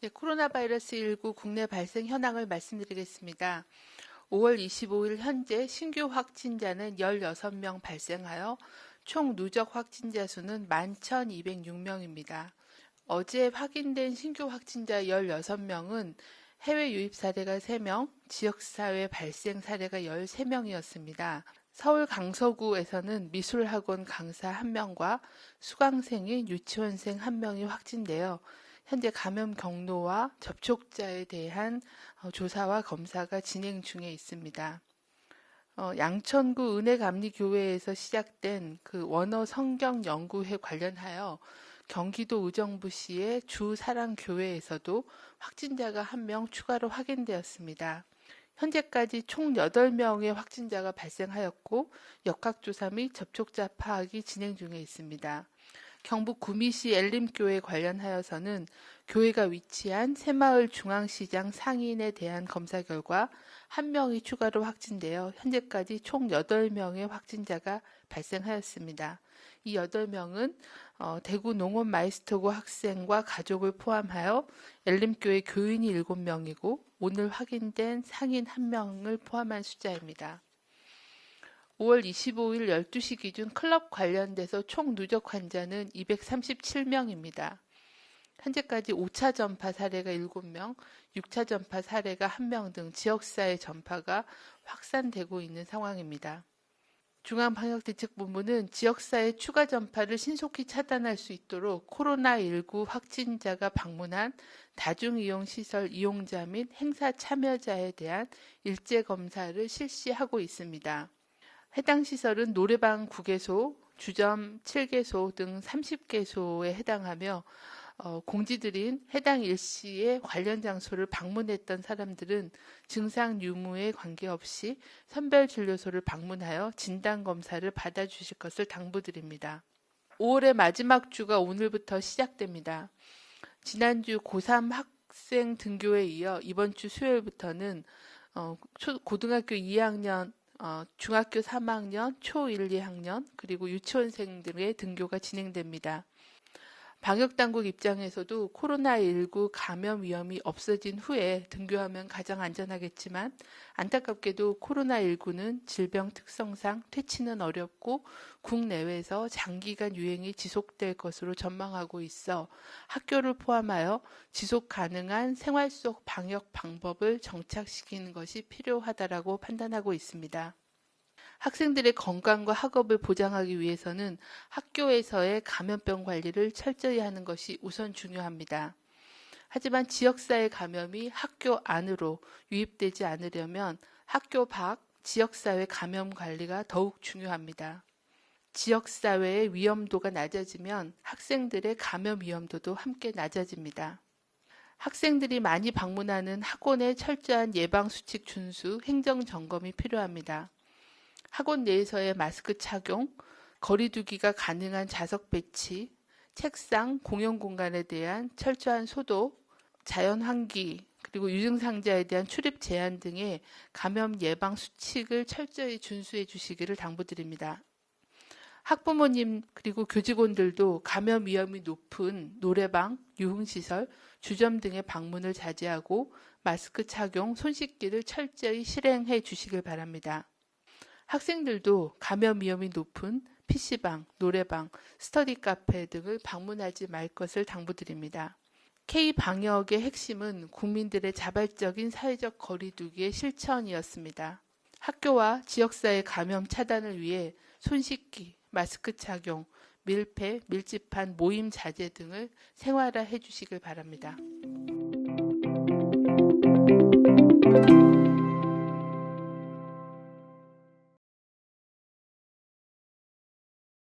네, 코로나 바이러스 19 국내 발생 현황을 말씀드리겠습니다. 5월 25일 현재 신규 확진자는 16명 발생하여 총 누적 확진자 수는 11,206명입니다. 어제 확인된 신규 확진자 16명은 해외 유입 사례가 3명, 지역사회 발생 사례가 13명이었습니다. 서울 강서구에서는 미술학원 강사 1명과 수강생인 유치원생 1명이 확진되어 현재 감염 경로와 접촉자에 대한 어, 조사와 검사가 진행 중에 있습니다. 어, 양천구 은혜감리교회에서 시작된 그 원어 성경 연구회 관련하여 경기도 의정부시의 주사랑교회에서도 확진자가 한 명 추가로 확인되었습니다. 현재까지 총 8명의 확진자가 발생하였고 역학조사 및 접촉자 파악이 진행 중에 있습니다. 경북 구미시 엘림교회 관련하여서는 교회가 위치한 새마을 중앙시장 상인에 대한 검사 결과 한 명이 추가로 확진되어 현재까지 총 8명의 확진자가 발생하였습니다. 이 8명은 어, 대구 농원 마이스터고 학생과 가족을 포함하여 엘림교회 교인이 7명이고 오늘 확인된 상인 1명을 포함한 숫자입니다. 5월 25일 12시 기준 클럽 관련돼서 총 누적 환자는 237명입니다. 현재까지 5차 전파 사례가 7명, 6차 전파 사례가 1명 등 지역사회 전파가 확산되고 있는 상황입니다. 중앙방역대책본부는 지역사회 추가 전파를 신속히 차단할 수 있도록 코로나19 확진자가 방문한 다중이용시설 이용자 및 행사 참여자에 대한 일제 검사를 실시하고 있습니다. 해당 시설은 노래방 9개소, 주점 7개소 등 30개소에 해당하며 어, 공지드린 해당 일시에 관련 장소를 방문했던 사람들은 증상 유무에 관계없이 선별 진료소를 방문하여 진단 검사를 받아 주실 것을 당부드립니다. 5월의 마지막 주가 오늘부터 시작됩니다. 지난주 고3 학생 등교에 이어 이번 주 수요일부터는 어, 초, 고등학교 2학년 어, 중학교 3학년, 초 1, 2학년, 그리고 유치원생 들의 등교가 진행됩니다. 방역당국 입장에서도 코로나19 감염 위험이 없어진 후에 등교하면 가장 안전하겠지만 안타깝게도 코로나19는 질병 특성상 퇴치는 어렵고 국내외에서 장기간 유행이 지속될 것으로 전망하고 있어 학교를 포함하여 지속 가능한 생활 속 방역 방법을 정착시키는 것이 필요하다라고 판단하고 있습니다. 학생들의 건강과 학업을 보장하기 위해서는 학교에서의 감염병 관리를 철저히 하는 것이 우선 중요합니다. 하지만 지역사회 감염이 학교 안으로 유입되지 않으려면 학교 밖 지역사회 감염 관리가 더욱 중요합니다. 지역사회의 위험도가 낮아지면 학생들의 감염 위험도도 함께 낮아집니다. 학생들이 많이 방문하는 학원의 철저한 예방수칙 준수, 행정 점검이 필요합니다. 학원 내에서의 마스크 착용, 거리두기가 가능한 좌석 배치, 책상, 공용 공간에 대한 철저한 소독, 자연 환기, 그리고 유증상자에 대한 출입 제한 등의 감염 예방 수칙을 철저히 준수해 주시기를 당부드립니다. 학부모님 그리고 교직원들도 감염 위험이 높은 노래방, 유흥시설, 주점 등의 방문을 자제하고 마스크 착용, 손 씻기를 철저히 실행해 주시길 바랍니다. 학생들도 감염 위험이 높은 PC방, 노래방, 스터디 카페 등을 방문하지 말 것을 당부드립니다. K 방역의 핵심은 국민들의 자발적인 사회적 거리두기의 실천이었습니다. 학교와 지역사회 감염 차단을 위해 손 씻기, 마스크 착용, 밀폐, 밀집한 모임 자제 등을 생활화해 주시길 바랍니다.